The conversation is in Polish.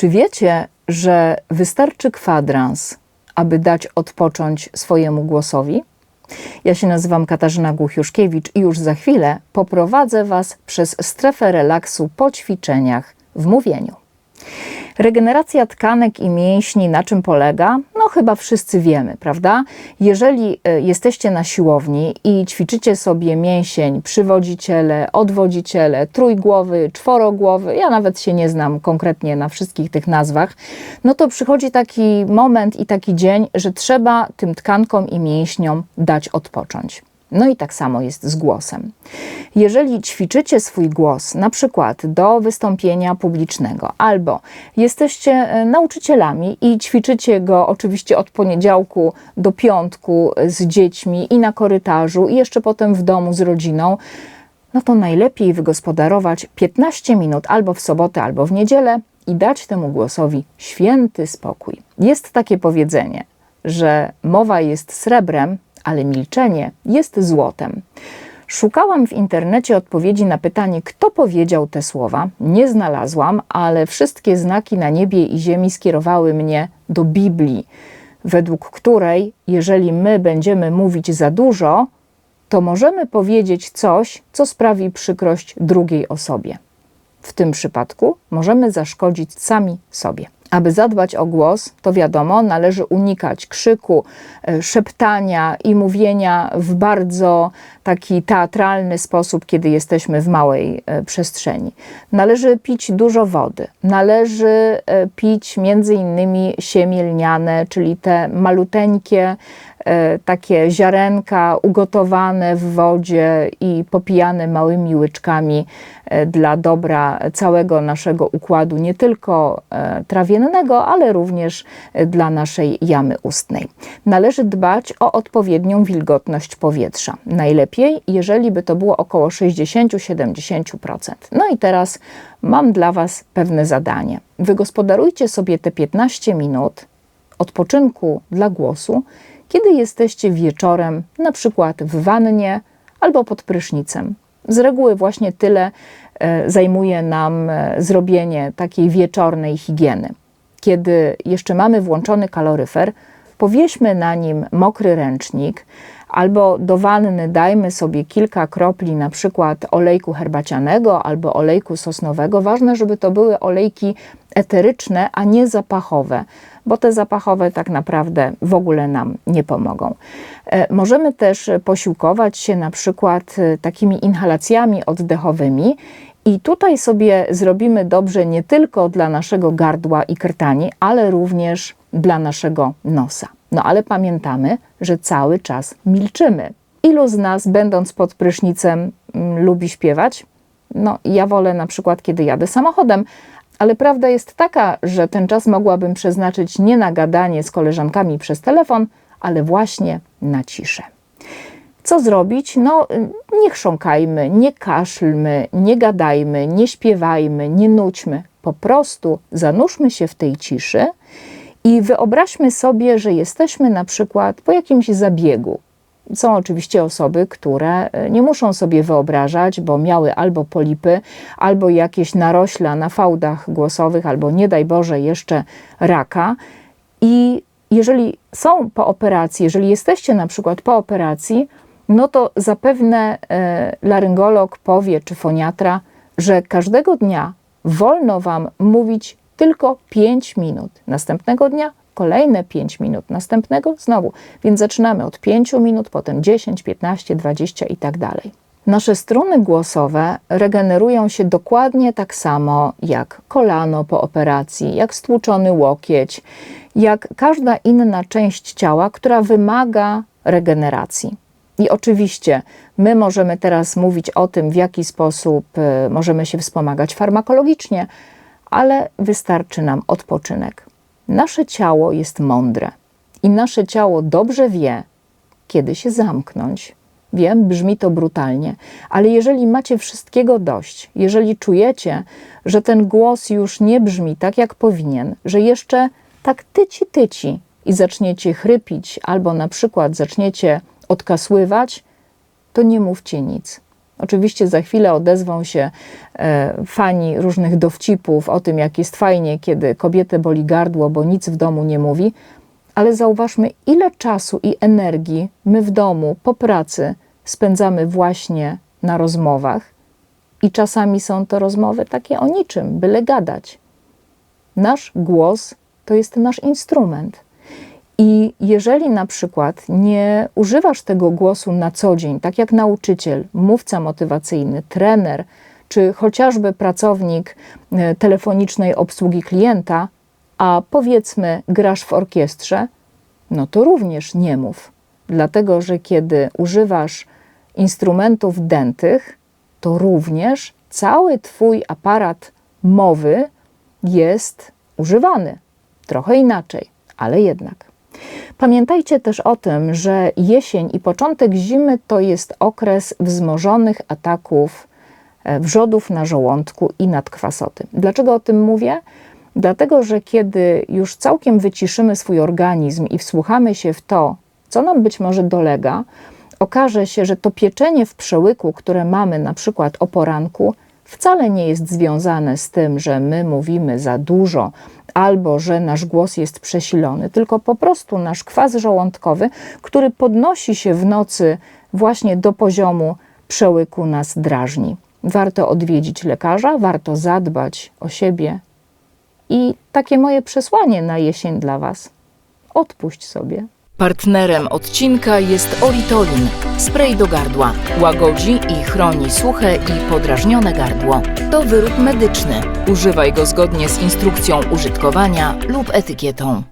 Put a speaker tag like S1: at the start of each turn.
S1: Czy wiecie, że wystarczy kwadrans, aby dać odpocząć swojemu głosowi? Ja się nazywam Katarzyna Głuchiuszkiewicz i już za chwilę poprowadzę Was przez strefę relaksu po ćwiczeniach w mówieniu. Regeneracja tkanek i mięśni na czym polega? No chyba wszyscy wiemy, prawda? Jeżeli e, jesteście na siłowni i ćwiczycie sobie mięsień przywodziciele, odwodziciele, trójgłowy, czworogłowy, ja nawet się nie znam konkretnie na wszystkich tych nazwach, no to przychodzi taki moment i taki dzień, że trzeba tym tkankom i mięśniom dać odpocząć. No i tak samo jest z głosem. Jeżeli ćwiczycie swój głos, na przykład do wystąpienia publicznego, albo jesteście e, nauczycielami i ćwiczycie go oczywiście od poniedziałku do piątku z dziećmi i na korytarzu, i jeszcze potem w domu z rodziną, no to najlepiej wygospodarować 15 minut albo w sobotę, albo w niedzielę i dać temu głosowi święty spokój. Jest takie powiedzenie, że mowa jest srebrem, ale milczenie jest złotem. Szukałam w internecie odpowiedzi na pytanie, kto powiedział te słowa. Nie znalazłam, ale wszystkie znaki na niebie i ziemi skierowały mnie do Biblii, według której, jeżeli my będziemy mówić za dużo, to możemy powiedzieć coś, co sprawi przykrość drugiej osobie. W tym przypadku możemy zaszkodzić sami sobie. Aby zadbać o głos, to wiadomo, należy unikać krzyku, e, szeptania i mówienia w bardzo taki teatralny sposób, kiedy jesteśmy w małej e, przestrzeni. Należy pić dużo wody. Należy e, pić między innymi siemię czyli te maluteńkie E, takie ziarenka ugotowane w wodzie i popijane małymi łyczkami dla dobra całego naszego układu, nie tylko trawiennego, ale również dla naszej jamy ustnej. Należy dbać o odpowiednią wilgotność powietrza. Najlepiej, jeżeli by to było około 60-70%. No i teraz mam dla Was pewne zadanie. Wygospodarujcie sobie te 15 minut odpoczynku dla głosu kiedy jesteście wieczorem, na przykład w wannie albo pod prysznicem. Z reguły właśnie tyle e, zajmuje nam e, zrobienie takiej wieczornej higieny. Kiedy jeszcze mamy włączony kaloryfer, powieśmy na nim mokry ręcznik, albo do wanny dajmy sobie kilka kropli na przykład olejku herbacianego albo olejku sosnowego. Ważne, żeby to były olejki eteryczne, a nie zapachowe, bo te zapachowe tak naprawdę w ogóle nam nie pomogą. E, możemy też posiłkować się na przykład e, takimi inhalacjami oddechowymi i tutaj sobie zrobimy dobrze nie tylko dla naszego gardła i krtani, ale również dla naszego nosa. No ale pamiętamy, że cały czas milczymy. Ilu z nas, będąc pod prysznicem, mm, lubi śpiewać? No, ja wolę na przykład, kiedy jadę samochodem, ale prawda jest taka, że ten czas mogłabym przeznaczyć nie na gadanie z koleżankami przez telefon, ale właśnie na ciszę. Co zrobić? No, nie chrząkajmy, nie kaszlmy, nie gadajmy, nie śpiewajmy, nie nudźmy. Po prostu zanurzmy się w tej ciszy i wyobraźmy sobie, że jesteśmy na przykład po jakimś zabiegu. Są oczywiście osoby, które e, nie muszą sobie wyobrażać, bo miały albo polipy, albo jakieś narośla na fałdach głosowych, albo nie daj Boże jeszcze raka. I jeżeli są po operacji, jeżeli jesteście na przykład po operacji, no to zapewne e, laryngolog powie czy foniatra, że każdego dnia wolno Wam mówić tylko 5 minut. Następnego dnia kolejne 5 minut, następnego znowu. Więc zaczynamy od 5 minut, potem 10, 15, 20 i tak dalej. Nasze struny głosowe regenerują się dokładnie tak samo jak kolano po operacji, jak stłuczony łokieć, jak każda inna część ciała, która wymaga regeneracji. I oczywiście my możemy teraz mówić o tym, w jaki sposób y, możemy się wspomagać farmakologicznie, ale wystarczy nam odpoczynek. Nasze ciało jest mądre i nasze ciało dobrze wie, kiedy się zamknąć. Wiem, brzmi to brutalnie, ale jeżeli macie wszystkiego dość, jeżeli czujecie, że ten głos już nie brzmi tak, jak powinien, że jeszcze tak tyci, tyci i zaczniecie chrypić, albo na przykład zaczniecie odkasływać, to nie mówcie nic. Oczywiście za chwilę odezwą się e, fani różnych dowcipów o tym, jak jest fajnie, kiedy kobietę boli gardło, bo nic w domu nie mówi, ale zauważmy, ile czasu i energii my w domu, po pracy spędzamy właśnie na rozmowach. I czasami są to rozmowy takie o niczym, byle gadać. Nasz głos to jest nasz instrument. I jeżeli na przykład nie używasz tego głosu na co dzień, tak jak nauczyciel, mówca motywacyjny, trener, czy chociażby pracownik e, telefonicznej obsługi klienta, a powiedzmy grasz w orkiestrze, no to również nie mów. Dlatego, że kiedy używasz instrumentów dętych, to również cały Twój aparat mowy jest używany. Trochę inaczej, ale jednak. Pamiętajcie też o tym, że jesień i początek zimy to jest okres wzmożonych ataków e, wrzodów na żołądku i nadkwasoty. Dlaczego o tym mówię? Dlatego, że kiedy już całkiem wyciszymy swój organizm i wsłuchamy się w to, co nam być może dolega, okaże się, że to pieczenie w przełyku, które mamy na przykład o poranku, wcale nie jest związane z tym, że my mówimy za dużo albo że nasz głos jest przesilony, tylko po prostu nasz kwas żołądkowy, który podnosi się w nocy właśnie do poziomu przełyku, nas drażni. Warto odwiedzić lekarza, warto zadbać o siebie. I takie moje przesłanie na jesień dla Was: odpuść sobie.
S2: Partnerem odcinka jest Oritolin, spray do gardła. Łagodzi i chroni suche i podrażnione gardło. To wyrób medyczny. Używaj go zgodnie z instrukcją użytkowania lub etykietą.